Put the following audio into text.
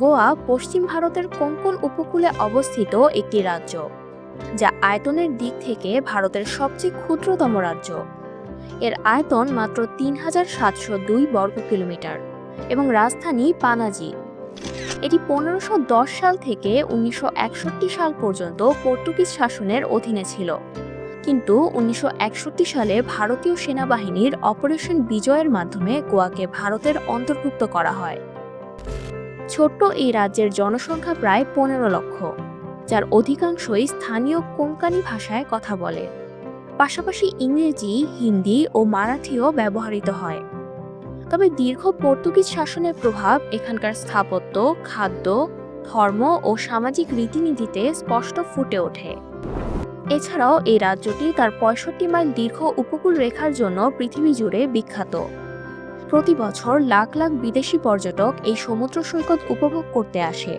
গোয়া পশ্চিম ভারতের কোঙ্কণ উপকূলে অবস্থিত একটি রাজ্য, যা আয়তনের দিক থেকে ভারতের সবচেয়ে ক্ষুদ্রতম রাজ্য। এর আয়তন মাত্র তিন হাজার সাতশো দুই বর্গ কিলোমিটার এবং রাজধানী পানাজি। এটি পনেরোশো দশ সাল থেকে উনিশশো একষট্টি সাল পর্যন্ত পর্তুগিজ শাসনের অধীনে ছিল। কিন্তু উনিশশো একষট্টি সালে ভারতীয় সেনাবাহিনীর অপারেশন বিজয়ের মাধ্যমে গোয়াকে ভারতের অন্তর্ভুক্ত করা হয়। ছোট্ট এই রাজ্যের জনসংখ্যা প্রায় পনেরো লক্ষ, যার অধিকাংশই স্থানীয় কোঙ্কানি ভাষায় কথা বলে। পাশাপাশি ইংরেজি, হিন্দি ও মারাঠিও ব্যবহৃত হয়। তবে দীর্ঘ পর্তুগিজ শাসনের প্রভাব এখানকার স্থাপত্য, খাদ্য, ধর্ম ও সামাজিক রীতিনীতিতে স্পষ্ট ফুটে ওঠে। এছাড়াও এই রাজ্যটি তার পঁয়ষট্টি মাইল দীর্ঘ উপকূল রেখার জন্য পৃথিবী জুড়ে বিখ্যাত। প্রতি বছর লাখ লাখ বিদেশি পর্যটক এই সমুদ্র সৈকত উপভোগ করতে আসে।